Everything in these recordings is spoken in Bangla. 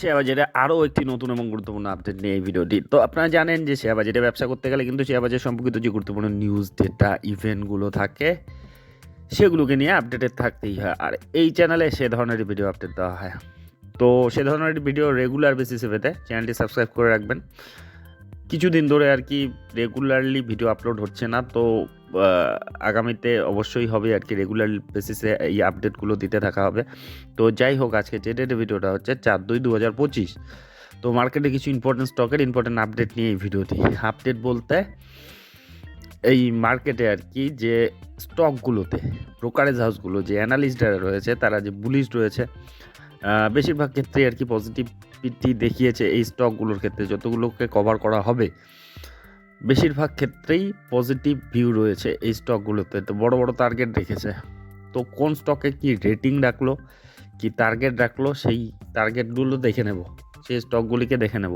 শেয়ার বাজারে আরও একটি নতুন এবং গুরুত্বপূর্ণ আপডেট নিয়ে এই ভিডিওটি। তো আপনারা জানেন যে শেয়ার বাজারে ব্যবসা করতে গেলে কিন্তু শেয়ার বাজার সম্পর্কিত যে গুরুত্বপূর্ণ নিউজ ডেটা ইভেন্টগুলো থাকে, সেগুলোকে নিয়ে আপডেটেড থাকতেই হয়। আর এই চ্যানেলে সে ধরনের ভিডিও আপডেট দেওয়া হয়। তো সে ধরনের ভিডিও রেগুলার বেসিসে পেতে চ্যানেলটি সাবস্ক্রাইব করে রাখবেন। কিছুদিন ধরে আর কি রেগুলারলি ভিডিও আপলোড হচ্ছে না, তো আগামীতে অবশ্যই হবে আর কি রেগুলার বেসিসে এই আপডেটগুলো দিতে থাকা হবে। তো যাই হোক, আজকে যে ডেটে ভিডিওটা হচ্ছে চার দুই দু হাজার পঁচিশ। তো মার্কেটে কিছু ইম্পর্টেন্ট স্টকের ইম্পর্টেন্ট আপডেট নিয়ে এই ভিডিওটি আপডেট বলতে এই মার্কেটে আর কি যে স্টকগুলোতে ব্রোকারেজ হাউসগুলো যে অ্যানালিস্টরা রয়েছে, তারা যে বুলিশ রয়েছে বেশিরভাগ ক্ষেত্রে আর কি পজিটিভিটি দেখিয়েছে এই স্টকগুলোর ক্ষেত্রে, যতগুলোকে কভার করা হবে। বেশিরভাগ ক্ষেত্রেই পজিটিভ ভিউ রয়েছে এই স্টকগুলোতে তো বড় বড় টার্গেট রেখেছে। তো কোন স্টকে কি রেটিং রাখল, কি টার্গেট রাখল, সেই টার্গেটগুলো দেখে নেব। সেই স্টকগুলিকে দেখে নেব।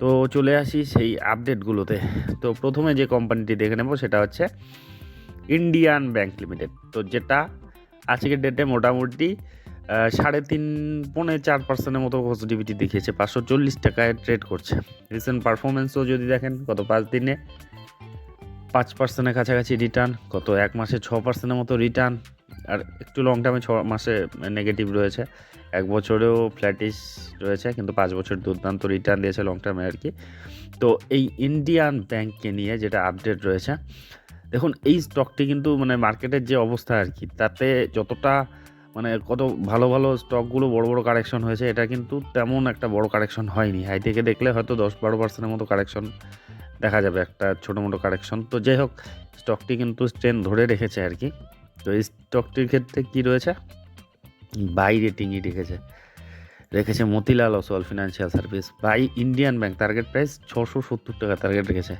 তো চলে আসি সেই আপডেটগুলোতে তো প্রথমে যে কোম্পানিটি দেখে নেব, সেটা হচ্ছে ইন্ডিয়ান ব্যাংক লিমিটেড তো যেটা আজকের ডেটে মোটামুটি সাড়ে তিন, পৌনে চার পার্সেন্টের মতো পজিটিভিটি দেখিয়েছে। পাঁচশো চল্লিশ টাকায় ট্রেড করছে। রিসেন্ট পারফরমেন্সও যদি দেখেন, গত পাঁচ দিনে পাঁচ পার্সেন্টের কাছাকাছি রিটার্ন গত এক মাসে ছ পার্সেন্টের মতো রিটার্ন আর একটু লং টার্মে ছ মাসে নেগেটিভ রয়েছে। এক বছরেও ফ্ল্যাটিশ রয়েছে, কিন্তু পাঁচ বছর দুর্দান্ত রিটার্ন দিয়েছে লং টার্মে আর কি। তো এই ইন্ডিয়ান ব্যাংককে নিয়ে যেটা আপডেট রয়েছে, দেখুন, এই স্টকটি কিন্তু মানে মার্কেটের যে অবস্থা আর কি, তাতে যতটা মানে কত ভালো ভালো স্টকগুলো বড় বড় কারেকশন হয়েছে, এটা কিন্তু তেমন একটা বড় কারেকশন হয়নি। হাই থেকে দেখলে হয়তো দশ বারো পার্সেন্টের মতো কারেকশন দেখা যাবে, একটা ছোটো মোটো কারেকশন তো যাই হোক স্টকটি কিন্তু স্ট্রেন ধরে রেখেছে আর কি। তো এই স্টকটির ক্ষেত্রে কী রয়েছে? বাই রেটিংই রেখেছে। রেখেছে Motilal Oswal Financial Service buy Indian Bank target price ছশো সত্তর টাকা টার্গেট রেখেছে।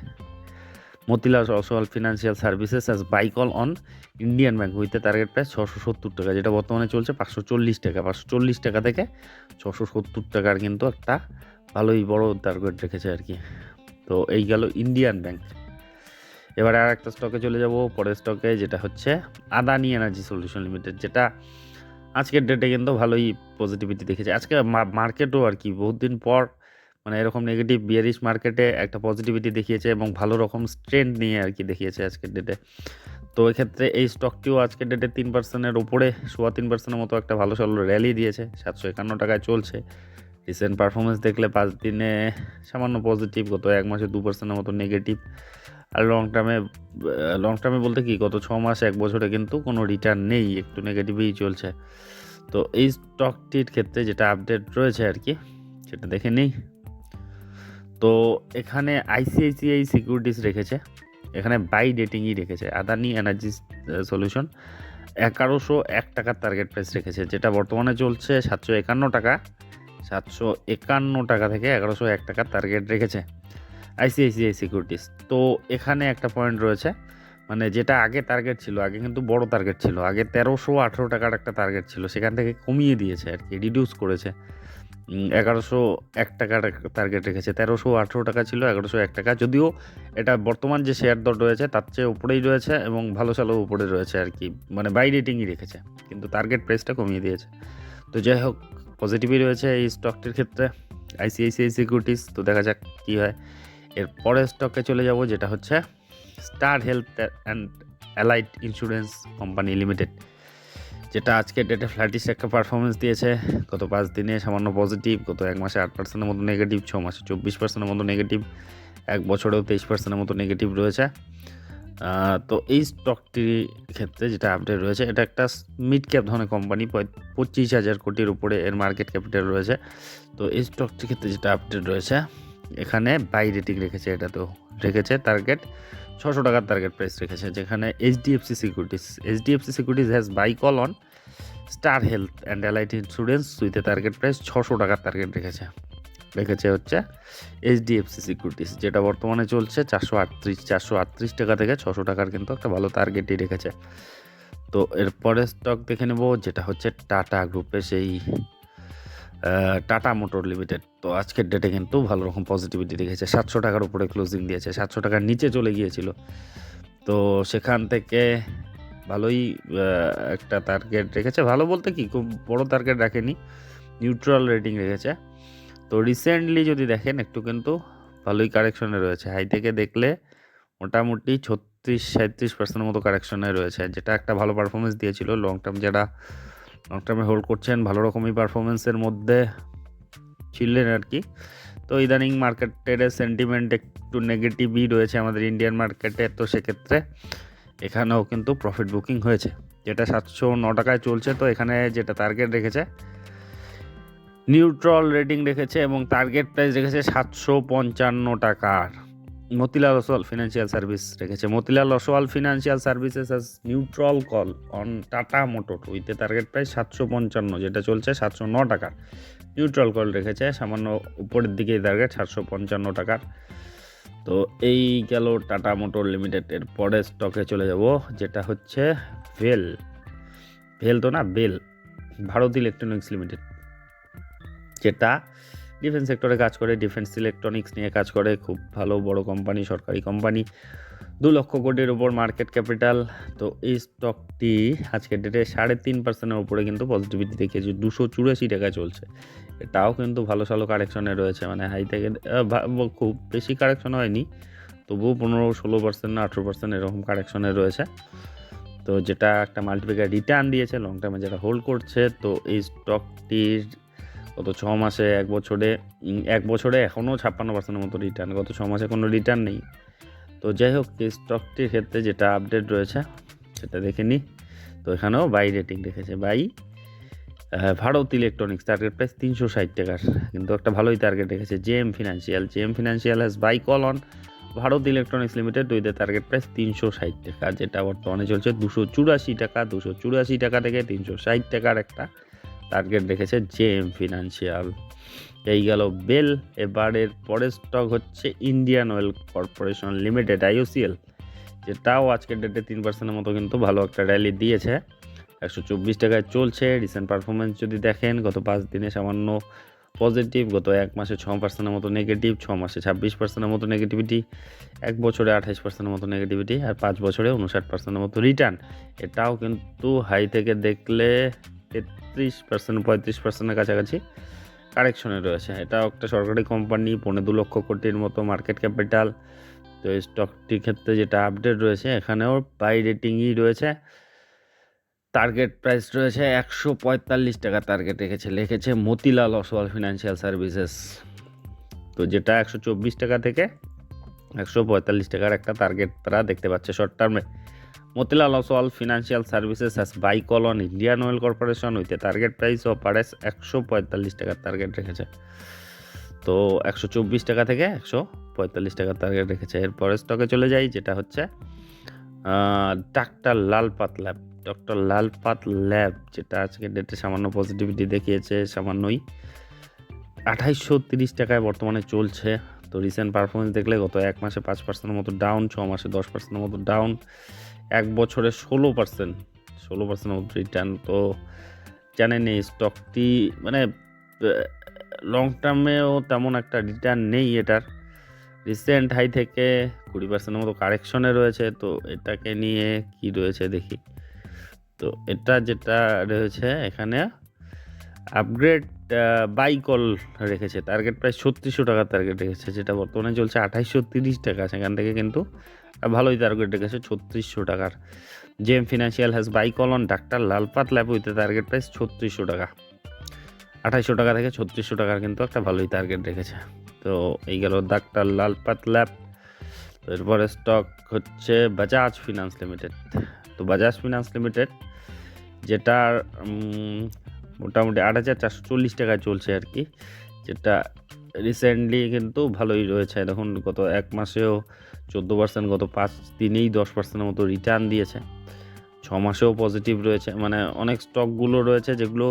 Motilal Oswal Financial Services has buy call on Indian Bank হইতে টার্গেট প্রাইস ছশো সত্তর টাকা, যেটা বর্তমানে চলছে পাঁচশো চল্লিশ টাকা। পাঁচশো চল্লিশ টাকা থেকে ছশো সত্তর টাকার কিন্তু একটা ভালোই বড় টার্গেট রেখেছে আর কি। তো এই গেল ইন্ডিয়ান ব্যাঙ্ক এবারে আর একটা স্টকে চলে যাব, পরের স্টকে যেটা হচ্ছে আদানি এনার্জি সলিউশন লিমিটেড যেটা আজকের ডেটে কিন্তু ভালোই পজিটিভিটি দেখেছে। আজকে মার্কেটও আর কি, বহুত দিন পর মানে এরকম নেগেটিভ বিয়ারিশ মার্কেটে একটা পজিটিভিটি দেখিয়েছে এবং ভালো রকম স্ট্রেন্থ নিয়ে আর কি দেখিয়েছে আজকের ডেটে তো এক্ষেত্রে এই স্টকটিও আজকের ডেটে তিন পার্সেন্টের ওপরে সোয়া তিন পার্সেন্টের মতো একটা ভালো সলো র্যালি দিয়েছে, সাতশো একান্ন টাকায় চলছে। রিসেন্ট পারফরমেন্স দেখলে পাঁচ দিনে সামান্য পজিটিভ গত এক মাসে দু পার্সেন্টের মতো নেগেটিভ আর লং টার্মে লং টার্মে বলতে কি, গত ছ মাস, এক বছরে কিন্তু কোনো রিটার্ন নেই, একটু নেগেটিভই চলছে। তো এই স্টকটির ক্ষেত্রে যেটা আপডেট রয়েছে আর কি, সেটা দেখে নিই। তো এখানে আইসিআইসিআই সিকিউরিটিস রেখেছে। এখানে বাই ডেটিংই রেখেছে। আদানি এনার্জি সলিউশন এগারোশো এক টাকার টার্গেট প্রাইস রেখেছে, যেটা বর্তমানে চলছে সাতশো একান্ন টাকা। সাতশো একান্ন টাকা থেকে এগারোশো এক টাকার টার্গেট রেখেছে আইসিআইসিআই সিকিউরিটিস তো এখানে একটা পয়েন্ট রয়েছে মানে যেটা আগে টার্গেট ছিল, আগে কিন্তু বড় টার্গেট ছিল, আগে তেরোশো আঠেরো টাকার একটা টার্গেট ছিল, সেখান থেকে কমিয়ে দিয়েছে আর কি রিডিউস করেছে। এগারোশো এক টাকার টার্গেট রেখেছে। তেরোশো আঠেরো টাকা ছিল, এগারোশো এক টাকা। যদিও এটা বর্তমান যে শেয়ার দর রয়েছে, তার চেয়ে উপরেই রয়েছে এবং ভালো সালো উপরে রয়েছে আর কি। মানে বাই রেটিংই রেখেছে, কিন্তু টার্গেট প্রাইসটা কমিয়ে দিয়েছে। তো যাই হোক পজিটিভই রয়েছে এই স্টকটির ক্ষেত্রে। আইসিআইসিআই সিকিউরিটিস তো দেখা যাক কী হয়। এর পরের স্টকে চলে যাব, যেটা হচ্ছে Star Health and Allied Insurance Company Limited যেটা আজকে ডেটে ফ্ল্যাটিস একটা পারফরমেন্স দিয়েছে। গত পাঁচ দিনে সামান্য পজিটিভ গত এক মাসে আট পার্সেন্টের মতো নেগেটিভ ছ মাসে চব্বিশ পার্সেন্টের মতো নেগেটিভ এক বছরেও তেইশ পার্সেন্টের মতো নেগেটিভ রয়েছে। তো এই স্টকটির ক্ষেত্রে যেটা আপডেট রয়েছে, এটা একটা মিড ক্যাপ ধরনের কোম্পানি পঁচিশ হাজার কোটির উপরে এর মার্কেট ক্যাপিটাল রয়েছে। তো এই স্টকটির ক্ষেত্রে যেটা আপডেট রয়েছে, এখানে বাই রেটিং রেখেছে এটা তো রেখেছে টার্গেট ছশো টাকার টার্গেট প্রাইস রেখেছে, যেখানে HDFC Securities HDFC Securities has buy call on Star Health and Allied Insurance with target price ছশো টাকার টার্গেট রেখেছে। রেখেছে হচ্ছে এইচডিএফসি সিকিউরিটিস যেটা বর্তমানে চলছে চারশো আটত্রিশ চারশো আটত্রিশ টাকা থেকে ছশো টাকার কিন্তু একটা ভালো টার্গেটই রেখেছে। তো এরপরে স্টক দেখে নেব, যেটা হচ্ছে টাটা গ্রুপে সেই টাটা মোটর লিমিটেড তো আজকের ডেটে কিন্তু ভালো রকম পজিটিভিটি রেখেছে সাতশো টাকার উপরে ক্লোজিং দিয়েছে, সাতশো টাকার নিচে চলে গিয়েছিল। তো সেখান থেকে ভালোই একটা টার্গেট রেখেছে। ভালো বলতে কি, খুব বড় টার্গেট রাখেনি নিউট্রাল রেটিং রেখেছে। তো রিসেন্টলি যদি দেখেন, একটু কিন্তু ভালোই কারেকশনে রয়েছে। হাই থেকে দেখলে মোটামুটি ছত্রিশ সাঁত্রিশ পার্সেন্টের মতো কারেকশনে রয়েছে। যেটা একটা ভালো পারফরমেন্স দিয়েছিল। লং টার্ম যারা লং টার্মে হোল্ড করছেন, ভালো রকমই পারফরমেন্সের মধ্যে ছিলেন আর কি তো ইদানিং মার্কেটের সেন্টিমেন্ট একটু নেগেটিভই রয়েছে আমাদের ইন্ডিয়ান মার্কেটে তো সেক্ষেত্রে এখানেও কিন্তু প্রফিট বুকিং হয়েছে। যেটা সাতশো ন টাকায় চলছে, তো এখানে যেটা টার্গেট রেখেছে নিউট্রাল রেটিং রেখেছে এবং টার্গেট প্রাইস রেখেছে সাতশো পঞ্চান্ন টাকার। মতিলাল ওসওয়াল ফিনান্সিয়াল সার্ভিস রেখেছে। Motilal Oswal Financial Services has neutral call on Tata Motor with target price সাতশো পঞ্চান্ন, যেটা চলছে সাতশো ন টাকার। নিউট্রাল কল রেখেছে, সামান্য উপরের দিকে টার্গেট সাতশো পঞ্চান্ন টাকার। তো এই গেল টাটা মোটর লিমিটেডের পরের স্টকে চলে যাব, যেটা হচ্ছে ভেল ভেল তো না বেল ভারত ইলেকট্রনিক্স লিমিটেড যেটা ডিফেন্স সেক্টরে কাজ করে ডিফেন্স ইলেকট্রনিক্স নিয়ে কাজ করে, খুব ভালো বড় কোম্পানি সরকারি কোম্পানি দু লক্ষ কোটির উপর মার্কেট ক্যাপিটাল তো এই স্টকটি আজকের ডেটে সাড়ে তিন পার্সেন্টের উপরে কিন্তু পজিটিভিটি দেখিয়েছে, দুশো চুরাশি টাকায় চলছে। এটাও কিন্তু ভালো ভালো কারেকশনে রয়েছে মানে হাই থেকে খুব বেশি কারেকশন হয়নি, তবুও পনেরো, ষোলো পার্সেন্ট না আঠেরো পার্সেন্ট এরকম কারেকশনে রয়েছে। তো যেটা একটা মাল্টিপ্লিকার রিটার্ন দিয়েছে লং টার্মে যারা হোল্ড করছে, তো এই স্টকটির গত ছ মাসে এক বছরে এক বছরে এখনও ছাপ্পান্ন পার্সেন্টের মতো রিটার্ন গত ছ মাসে কোনো রিটার্ন নেই। তো যাই হোক স্টকটির ক্ষেত্রে যেটা আপডেট রয়েছে, সেটা দেখে নিই তো এখানেও বাই রেটিং রেখেছে। Buy Bharat Electronics target price তিনশো ষাট টাকার। কিন্তু একটা ভালোই টার্গেট রেখেছে JM Financial JM Financial has buy call on Bharat Electronics Limited with target price তিনশো ষাট টাকা, যেটা বর্তমানে চলছে দুশো চুরাশি টাকা। দুশো চুরাশি টাকা থেকে তিনশো ষাট টাকার একটা টার্গেট রেখেছে জেএম ফিনান্সিয়াল এই গেল বেল। এবারের পরের স্টক হচ্ছে Indian Oil Corporation Limited IOCL যেটাও আজকের ডেটে তিন পার্সেন্টের মতো কিন্তু ভালো একটা র্যালি দিয়েছে। একশো চব্বিশ টাকায় চলছে রিসেন্ট পারফরমেন্স যদি দেখেন, গত পাঁচ দিনে সামান্য পজিটিভ গত এক মাসে ছ পার্সেন্টের মতো নেগেটিভ ছ মাসে ছাব্বিশ পার্সেন্টের মতো নেগেটিভিটি এক বছরে আঠাইশ পার্সেন্টের মতো নেগেটিভিটি আর পাঁচ বছরে উনষাট পার্সেন্টের মতো রিটার্ন এটাও কিন্তু হাই থেকে দেখলে তেত্রিশ পার্সেন্ট পঁয়ত্রিশ পার্সেন্টের কাছাকাছি। কারেকশনে রয়েছে। এটাও একটা সরকারি কোম্পানি পনেরো দু লক্ষ কোটির মতো মার্কেট ক্যাপিটাল তো এই স্টকটির ক্ষেত্রে যেটা আপডেট রয়েছে, এখানেও বাই রেটিংই রয়েছে। টার্গেট প্রাইস রয়েছে একশো পঁয়তাল্লিশ টাকা টার্গেট রেখেছে, লিখেছে মতিলাল অসওয়াল ফিনান্সিয়াল সার্ভিসেস তো যেটা একশো চব্বিশ টাকা থেকে একশো পঁয়তাল্লিশ টাকার একটা টার্গেট তারা দেখতে পাচ্ছে শর্ট টার্মে Motilal Oswal Financial Services has buy on Indian Oil Corporation with target price of RS একশো পঁয়তাল্লিশ টাকার টার্গেট রেখেছে। তো একশো চব্বিশ টাকা থেকে একশো পঁয়তাল্লিশ টাকার টার্গেট রেখেছে। এরপরে স্টকে চলে যাই, যেটা হচ্ছে doctor Lal Path lab doctor Lal Path lab যেটা আজকে ডেটে সামান্য পজিটিভিটি দেখিয়েছে, সামান্যই আঠাইশশো তিরিশ টাকায় বর্তমানে চলছে। তো রিসেন্ট পারফরমেন্স দেখলে গত এক মাসে পাঁচ পার্সেন্টের মতো ডাউন ছ মাসে দশ পার্সেন্টের মতো ডাউন বছরে ষোলো পার্সেন্ট ষোলো পার্সেন্ট মতো রিটার্ন তো জানেন এই স্টকটি মানে লং টার্মেও তেমন একটা রিটার্ন নেই এটার। রিসেন্ট হাই থেকে কুড়ি পার্সেন্টের মতো কারেকশনে রয়েছে, তো এটাকে নিয়ে কি রয়েছে দেখি। তো এটা যেটা রয়েছে এখানে আপগ্রেড বাইকল রেখেছে টার্গেট প্রায় ছত্রিশশো টাকার টার্গেট রেখেছে, যেটা বর্তমানে চলছে আঠাইশশো তিরিশ টাকা, সেখান থেকে কিন্তু ভালোই টার্গেট রেখেছে ছত্রিশশো টাকার। JM Financial has buy call on doctor Lal Path lab with target price ছত্রিশশো টাকা। আঠাইশশো টাকা থেকে ছত্রিশশো টাকার কিন্তু একটা ভালোই টার্গেট রেখেছে। তো এই গেল ডাক্তার লালপাত ল্যাব এরপরে স্টক হচ্ছে বাজাজ ফিনান্স লিমিটেড তো বাজাজ ফিনান্স লিমিটেড যেটার মোটামুটি আট হাজার চারশো চল্লিশ টাকায় চলছে আর কি। যেটা রিসেন্টলি কিন্তু ভালোই রয়েছে। দেখুন, গত এক মাসেও চোদ্দ পার্সেন্ট গত পাঁচ দিনেই দশ পার্সেন্টের মতো রিটার্ন দিয়েছে। ছ মাসেও পজিটিভ রয়েছে। মানে অনেক স্টকগুলো রয়েছে যেগুলো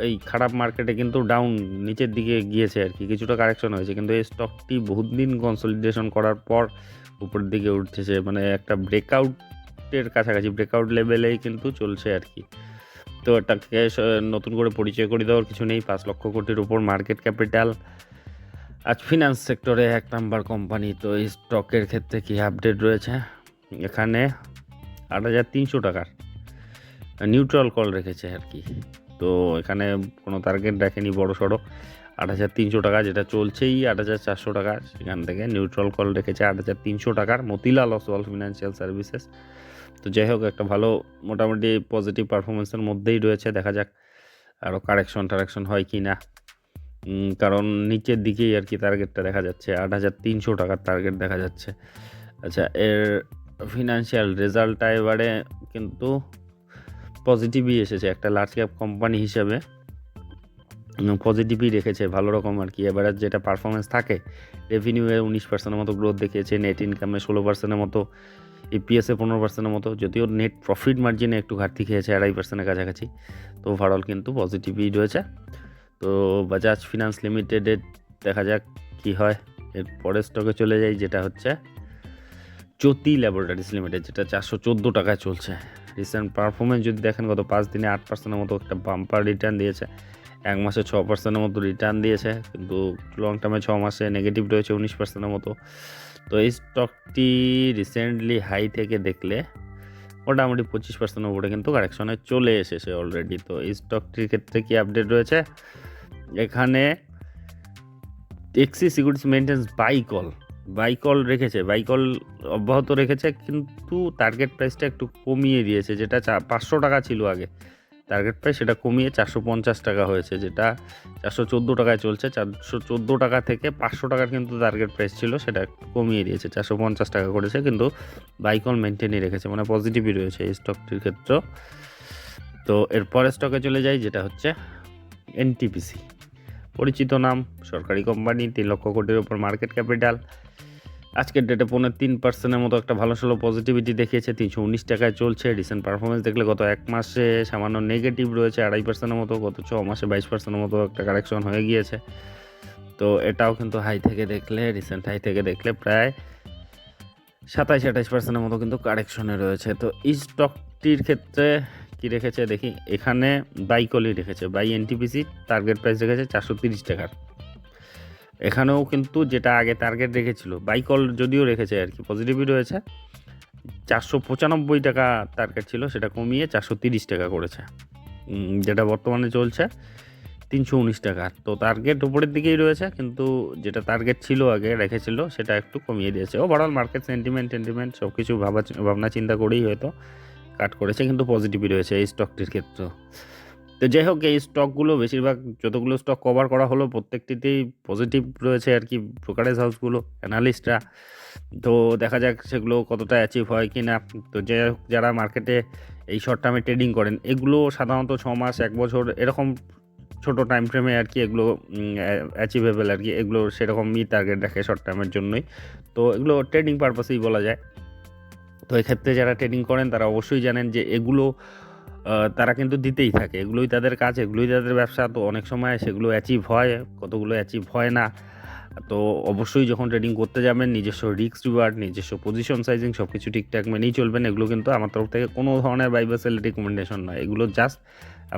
এই খারাপ মার্কেটে কিন্তু ডাউন নিচের দিকে গিয়েছে আর কি। কিছুটা কারেকশন হয়েছে। কিন্তু এই স্টকটি বহুত দিন কনসলিডেশন করার পর উপরের দিকে উঠতেছে মানে একটা ব্রেকআউটের কাছাকাছি ব্রেকআউট লেভেলেই কিন্তু চলছে আর কি। তো এটাকে নতুন করে পরিচয় করে দেওয়ার কিছু নেই। পাঁচ লক্ষ কোটির উপর মার্কেট ক্যাপিটাল আজ ফিনান্স সেক্টরে এক নাম্বার কোম্পানি তো এই স্টকের ক্ষেত্রে কী আপডেট রয়েছে? এখানে আট হাজার তিনশো টাকার নিউট্রাল কল রেখেছে আর কি। তো এখানে কোনো টার্গেট রাখেনি বড় সড়ো। আট হাজার তিনশো টাকা যেটা চলছেই, আট হাজার চারশো টাকা সেখান থেকে নিউট্রাল কল রেখেছে আট হাজার তিনশো টাকার মতিলাল অসওয়াল ফিনান্সিয়াল সার্ভিসেস তো যাই হোক, একটা ভালো মোটামুটি পজিটিভ পারফরমেন্সের মধ্যেই রয়েছে। দেখা যাক আরও কারেকশন টারেকশন হয় কি না কারণ নিচের দিকেই আর কি টার্গেটটা দেখা যাচ্ছে। আট হাজার তিনশো টাকার টার্গেট দেখা যাচ্ছে। আচ্ছা এর ফিনান্সিয়াল রেজাল্টটা এবারে কিন্তু পজিটিভই এসেছে। একটা লার্জ ক্যাপ কোম্পানি হিসেবে পজিটিভই রেখেছে। ভালো রকম আর কি। এবারে যেটা পারফরমেন্স থাকে রেভিনিউয়ে উনিশ পার্সেন্টের মতো গ্রোথ দেখিয়েছে। নেট ইনকামে ষোলো পার্সেন্টের মতো ইপিএসে পনেরো পার্সেন্টের মতো, যদিও নেট প্রফিট মার্জিনে একটু ঘাটতি খেয়েছে, আড়াই পার্সেন্টের কাছাকাছি। তো ওভারঅল কিন্তু পজিটিভই রয়েছে। তো বাজাজ ফিনান্স লিমিটেডের দেখা যাক কি হয়। এর পরের স্টকে চলে যাই, যেটা হচ্ছে জ্যোতি ল্যাবরেটরিজ লিমিটেড যেটা চারশো চোদ্দ টাকায় চলছে। রিসেন্ট পারফরমেন্স যদি দেখেন, গত পাঁচ দিনে আট পার্সেন্টের মতো একটা বাম্পার রিটার্ন দিয়েছে। এক মাসে ছ পার্সেন্টের মতো রিটার্ন দিয়েছে, কিন্তু লং টার্মে ছ মাসে নেগেটিভ রয়েছে, উনিশ পার্সেন্টের মতো। তো এই স্টকটি রিসেন্টলি হাই থেকে দেখলে মোটামুটি পঁচিশ পার্সেন্টের উপরে কিন্তু কারেকশনে চলে এসেছে অলরেডি তো এই স্টকটির ক্ষেত্রে কি আপডেট রয়েছে? এখানে এক্সি সিকিউরিটি মেনটেন্স বাইকল বাইকল রেখেছে বাইকল অব্যাহত রেখেছে, কিন্তু টার্গেট প্রাইসটা একটু কমিয়ে দিয়েছে, যেটা চা- পাঁচশো টাকা ছিল আগে। টার্গেট প্রাইস সেটা কমিয়ে চারশো পঞ্চাশ টাকা হয়েছে, যেটা চারশো চোদ্দ টাকায় চলছে। চারশো চোদ্দ টাকা থেকে পাঁচশো টাকার কিন্তু টার্গেট প্রাইস ছিল, সেটা কমিয়ে দিয়েছে, চারশো পঞ্চাশ টাকা করেছে, কিন্তু বাইকল মেনটেনই রেখেছে মানে পজিটিভই রয়েছে এই স্টকটির ক্ষেত্রে। তো এর পরের স্টকে চলে যাই, যেটা হচ্ছে এনটিপিসি পরিচিত নাম, সরকারি কোম্পানি তিন লক্ষ কোটির ওপর মার্কেট ক্যাপিটাল আজকের ডেটে পনেরো তিন পার্সেন্টের মতো একটা ভালো সলো পজিটিভিটি দেখিয়েছে। তিনশো উনিশ টাকায় চলছে রিসেন্ট পারফরমেন্স দেখলে গত এক মাসে সামান্য নেগেটিভ রয়েছে, আড়াই পার্সেন্টের মতো, গত ছ মাসে বাইশ পার্সেন্টের মতো একটা কারেকশন হয়ে গিয়েছে। তো এটাও কিন্তু হাই থেকে দেখলে রিসেন্ট হাই থেকে দেখলে প্রায় সাতাইশ, আঠাইশ পার্সেন্টের মতো কিন্তু কারেকশনে রয়েছে। তো এই স্টকটির ক্ষেত্রে কি রেখেছে? দেখি, এখানে বাইকলি রেখেছে। বাই এনটিপিসি টার্গেট প্রাইস রেখেছে চারশো তিরিশ টাকার। এখানেও কিন্তু যেটা আগে টার্গেট রেখেছিল বাইকল যদিও রেখেছে আর কি পজিটিভই রয়েছে। চারশো পঁচানব্বই টাকা টার্গেট ছিল, সেটা কমিয়ে চারশো তিরিশ টাকা করেছে। যেটা বর্তমানে চলছে, তিনশো উনিশ টাকা। তো টার্গেট উপরের দিকেই রয়েছে, কিন্তু যেটা টার্গেট ছিল আগে রেখেছিল, সেটা একটু কমিয়ে দিয়েছে। ওভারঅল মার্কেট সেন্টিমেন্ট টেন্টিমেন্ট সব কিছু ভাবা, ভাবনা, চিন্তা করেই হয়তো কাট করেছে, কিন্তু পজিটিভই রয়েছে এই স্টকটির ক্ষেত্রেও। তো যাই হোক, এই স্টকগুলো বেশিরভাগ যতগুলো স্টক কভার করা হলো, প্রত্যেকটিতেই পজিটিভ রয়েছে আর কি ব্রোকারেজ হাউসগুলো অ্যানালিস্টরা তো দেখা যাক সেগুলো কতটা অ্যাচিভ হয় কি না তো হোক, যারা মার্কেটে এই শর্ট টার্মে ট্রেডিং করেন, এগুলো সাধারণত ছ মাস, এক বছর, এরকম ছোটো টাইম ফ্রেমে আর কি এগুলো অ্যাচিভেবল আর কি। এগুলো সেরকম সেরকমই টার্গেট রাখে শর্ট টার্মের জন্যই। তো এগুলো ট্রেডিং পারপাসেই বলা যায়। তো এক্ষেত্রে যারা ট্রেডিং করেন, তারা অবশ্যই জানেন যে এগুলো তারা কিন্তু দিতেই থাকে। এগুলোই তাদের কাজ, এগুলোই তাদের ব্যবসা। তো অনেক সময় সেগুলো অ্যাচিভ হয়, কতগুলো অ্যাচিভ হয় না। তো অবশ্যই যখন ট্রেডিং করতে যাবেন, নিজস্ব রিস্ক রিওয়ার্ড নিজস্ব পজিশন সাইজিং সব কিছু ঠিকঠাক মেনেই চলবেন, এগুলো কিন্তু আমার তরফ থেকে কোনো ধরনের বাইবাসেল রিকমেন্ডেশন নয়। এগুলো জাস্ট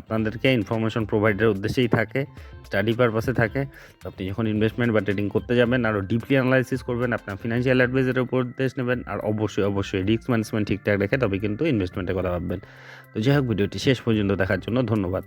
আপনাদেরকে ইনফরমেশন প্রোভাইডের উদ্দেশ্যেই থাকে স্টাডি পারপাসে থাকে। আপনি যখন ইনভেস্টমেন্ট বা ট্রেডিং করতে যাবেন আরও ডিপলি অ্যানালাইসিস করবেন, আপনার ফিনান্সিয়াল অ্যাডভাইজারের উপর উপদেশ নেবেন, আর অবশ্যই অবশ্যই রিস্ক ম্যানেজমেন্ট ঠিকঠাক রেখে তবে কিন্তু ইনভেস্টমেন্টের কথা ভাববেন। তো যাই হোক, ভিডিওটি শেষ পর্যন্ত দেখার জন্য ধন্যবাদ।